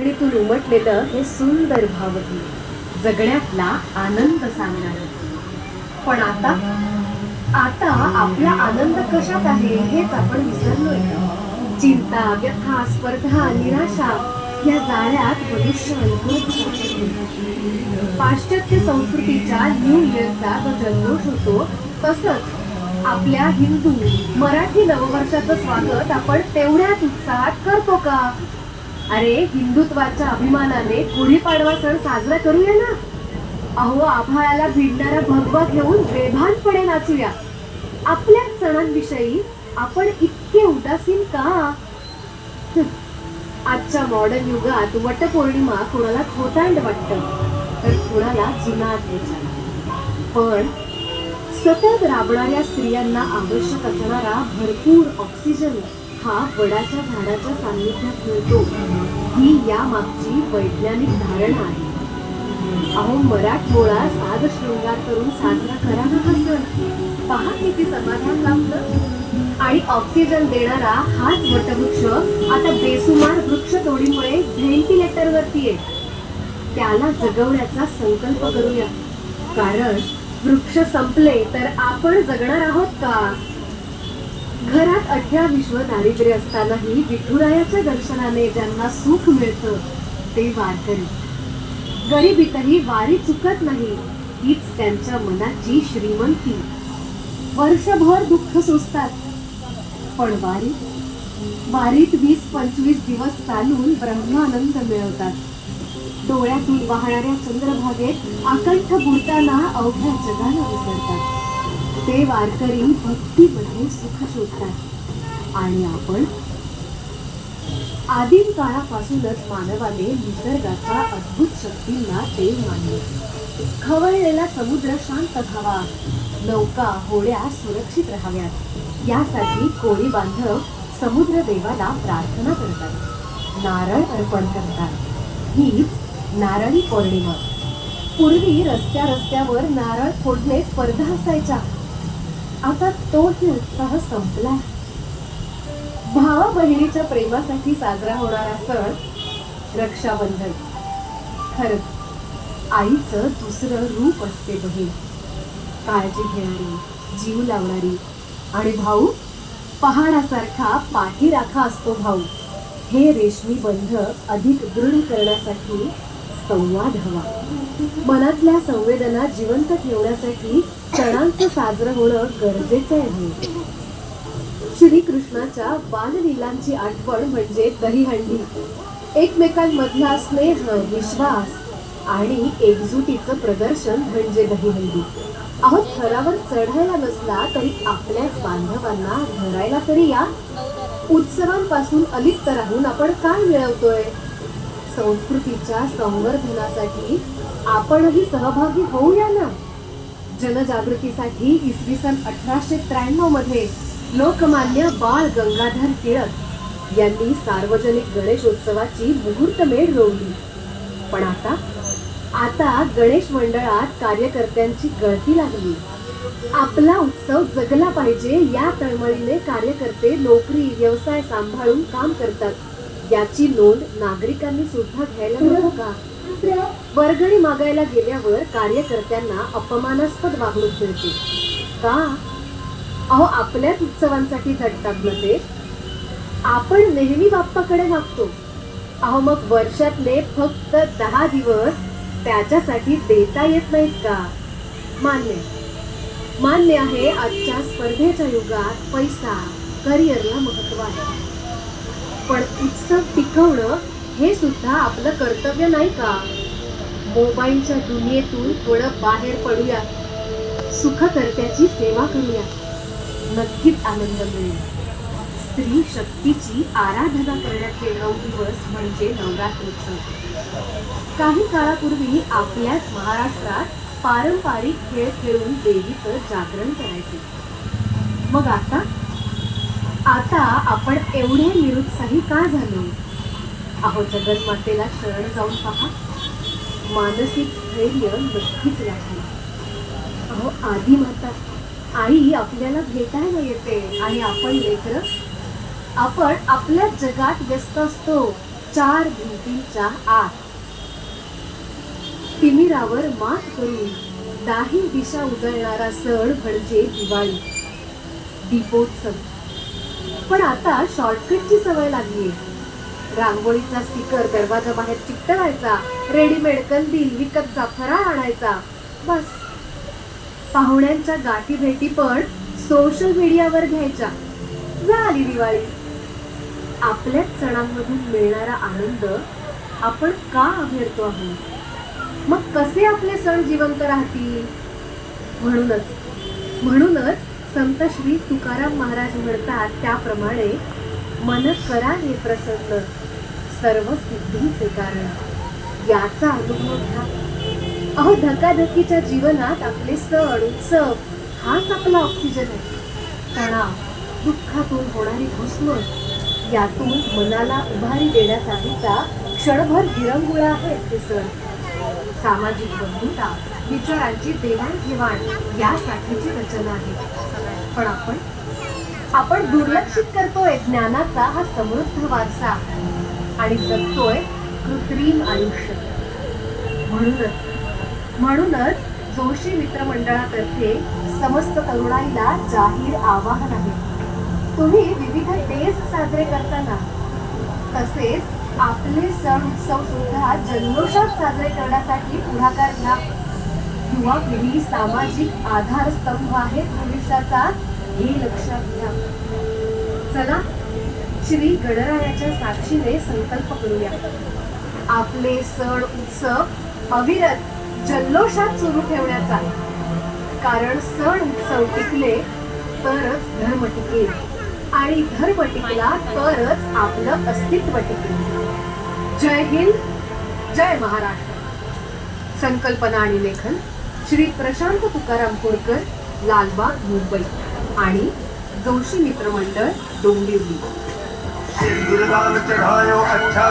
देखणीतून उमटलेलं हे सुंदर भावगीत. जगण्यातला आनंद सांगणार पण आता आता आपला आनंद कशात आहे हेच आपण विसरलोय. चिंता व्यथा स्पर्धा निराशा या जाळ्यात मनुष्य अनुभव पाश्चात्य संस्कृतीच्या न्यू इयरचा जो जल्लोष होतो तसंच आपल्या हिंदू मराठी नववर्षाचं स्वागत आपण तेवढ्याच उत्साहात करतो का? अरे हिंदुत्वाच्या अभिमानाने गुढीपाडवा सण साजरा करूया ना? अहो आभाळाला भिडणारा भगवा घेऊन बेभानपणे नाचूया. आपल्याच सणांविषयी आपण इतके उदासीन का? आजच्या मॉडर्न युगात वटपौर्णिमा कोणाला खोतांड वाटतं? तर कोणाला जुना विचार. पण सतत राबणाऱ्या स्त्रियांना आवश्यक असणारा भरपूर ऑक्सिजन हा वडाच्या झाडाच्या सान्निध्यात मिळतो. ही या मागची वैज्ञानिक धारणा आहे. अहो मराठमोळा साज शृंगार करून साजरा करा ना हा सण. पहा किती समाधान लाभलं. आणि ऑक्सिजन देणारा हाच वटवृक्ष आता बेसुमार वृक्ष तोडीमुळे व्हेंटिलेटर वरती आहे त्याला जगवण्याचा संकल्प करूया. कारण वृक्ष संपले तर आपण जगणार आहोत का? घरात अठ्या विश्व दारिद्र्य असतानाही विठुरायाच्या दर्शनाने ज्यांना सुख मिळतं ते वारकरी. गरिबीतही वारी चुकत नाही हीच त्यांच्या मनाची श्रीमंती. वर्षभर दुःख सोसतात. पण वारी? वारीत वीस पंचवीस दिवस चालून ब्रह्मानंद मिळवतात. डोळ्यातून वाहणाऱ्या चंद्रभागेत आकंठ बुडताना अवघ्या जगाला विसरतात. ते वारकरी भक्तीमध्ये सुख शोधतात. आणि आपण आदिम काळापासूनच मानवाने निसर्गाच्या अद्भुत शक्तींना देव मानले. खवळलेला समुद्र शांत व्हावा. नौका होड्या सुरक्षित राहाव्यात. यासाठी कोळी बांधव समुद्र देवाला प्रार्थना करतात. नारळ अर्पण करतात. हीच नारळी पौर्णिमा. पूर्वी रस्त्या रस्त्यावर नारळ फोडणे स्पर्धा असायच्या. आता तोही उत्साह संपला भावा बहिणीच्या प्रेमासाठी साजरा होणारा सण रक्षाबंधन. खरंच आईचं दुसरं रूप असते बहीण. काळजी घेणारी जीव लावणारी आणि भाऊ पहाडासारखा पाठीराखा असतो भाऊ. हे रेशमी बंध अधिक दृढ करण्यासाठी संवाद हवा. मनातल्या संवेदना जिवंत ठेवण्यासाठी सणांचं साजरं होणं गरजेचं आहे. श्रीकृष्णाच्या बाललीलांची आठवण म्हणजे दहीहंडी. एकमेकांमधला स्नेह विश्वास आणि एकजुटीचं प्रदर्शन म्हणजे दहीहंडी. अहो थरावर चढायला नसला तरी आपल्याच बांधवांना धरायला तरी या. उत्सवांपासून अलिप्त राहून आपण काय मिळवतोय? संस्कृतीच्या संवर्धनासाठी आपणही सहभागी होऊया ना? जनजागृतीसाठी इसवी सन अठराशे त्र्याण्णवमध्ये लोकमान्य बाळ गंगाधर टिळक यांनी सार्वजनिक गणेशोत्सवाची मुहूर्तमेढ रोवली. पण आता आता गणेश मंडळात कार्यकर्त्यांची गळती लागली. आपला उत्सव जगला पाहिजे या तळमळीने कार्यकर्ते नोकरी व्यवसाय सांभाळून काम करतात. याची नोंद नागरिकांनी सुद्धा घ्यायला हवं का? वर्गणी मागायला गेल्यावर कार्यकर्त्यांना अपमानास्पद वागणूक मिळते. का? अहो आपल्याच उत्सवांसाठी झटतात ना ते? आपण नेहमी बाप्पाकडे मागतो. अहो मग वर्षातले फक्त दहा दिवस त्याच्यासाठी देता येत नाहीत का? मान्य. मान्य आहे आजच्या स्पर्धेच्या युगात पैसा करिअरला महत्त्व आहे. पण उत्सव टिकवणं हे सुद्धा आपलं कर्तव्य नाही का? मोबाईलच्या दुनियेतून थोडं बाहेर पडूया. सुखकर्त्याची सेवा करूया. नक्कीच आनंद मिळेल. स्त्री शक्तीची आराधना करण्याचे नऊ दिवस म्हणजे नवरात्रोत्सव. काही काळापूर्वी आपल्याच महाराष्ट्रात पारंपरिक खेळ खेळून देवीचं जागरण करायचे. मग आता आता आपण एवढे निरुत्साही का झालो? अहो जगन्मातेला शरण जाऊन पहा. मानसिक स्थैर्य नक्कीच लागेल अहो आधी माता आई आपल्याला भेटायला येते आणि आपण लेकर आपण आपल्या जगात व्यस्त असतो. चार भिंतींच्या आत. तिमिरावर मात करून दाही दिशा उजळणारा सण म्हणजे दिवाळी. दीपोत्सव. पण आता शॉर्टकटची सवय लागली रांगोळीचा स्टिकर दरवाजा बाहेर चिकटवायचा रेडीमेड कंदील विकतचा फराळ आणायचा बस. पाहुण्यांच्या गाठी भेटी पण सोशल मीडियावर घ्यायच्या. झाली दिवाळी. आपल्याच सणांमधून मिळणारा आनंद आपण का अभेरतो आहोत? मग कसे आपले सण जिवंत राहतील? म्हणूनच. म्हणूनच संत श्री तुकाराम महाराज म्हणतात त्याप्रमाणे मन करा हे प्रसन्न सर्व सिद्धीचे कारण. याचा अनुभव घ्या. अहो धकाधकीच्या जीवनात आपले सण उत्सव हाच आपला ऑक्सिजन आहे. तणाव दुःखातून होणारी घुसमट यातून मनाला उभारी देण्यासाठीचा क्षणभर विरंगुळा आहे ते सण. सामाजिक बंधुता विचारांची देवाणघेवाण यासाठीची रचना आहे. पण आपण आपण दुर्लक्षित करतोय ज्ञानाचा हा समृद्ध वारसा. आणि जगतोय कृत्रिम आयुष्य. म्हणूनच म्हणूनच जोशी मित्रमंडळातर्फे समस्त तरुणाईला जाहीर आवाहन आहे. तुम्ही विविध डेज साजरे करताना तसेच आपले सण उत्सव सुद्धा जल्लोषात साजरे करण्यासाठी पुढाकार घ्या. किंवा ही सामाजिक आधारस्तंभ आहे भविष्याचा हे लक्षात घ्या. चला श्री गणरायाच्या साक्षीने संकल्प करूया. आपले सण उत्सव अविरत जल्लोषात सुरू ठेवण्याचा. कारण सण उत्सव टिकले तरच धर्म टिकेल. आणि धर्म टिकला तरच आपलं अस्तित्व टिकेल. जय हिंद जय महाराष्ट्र. संकल्पना आणि लेखन श्री प्रशांत तुकाराम कोरकर लालबाग मुंबई आणि जोशी मित्र मंडळ डोंबिवली. अच्छा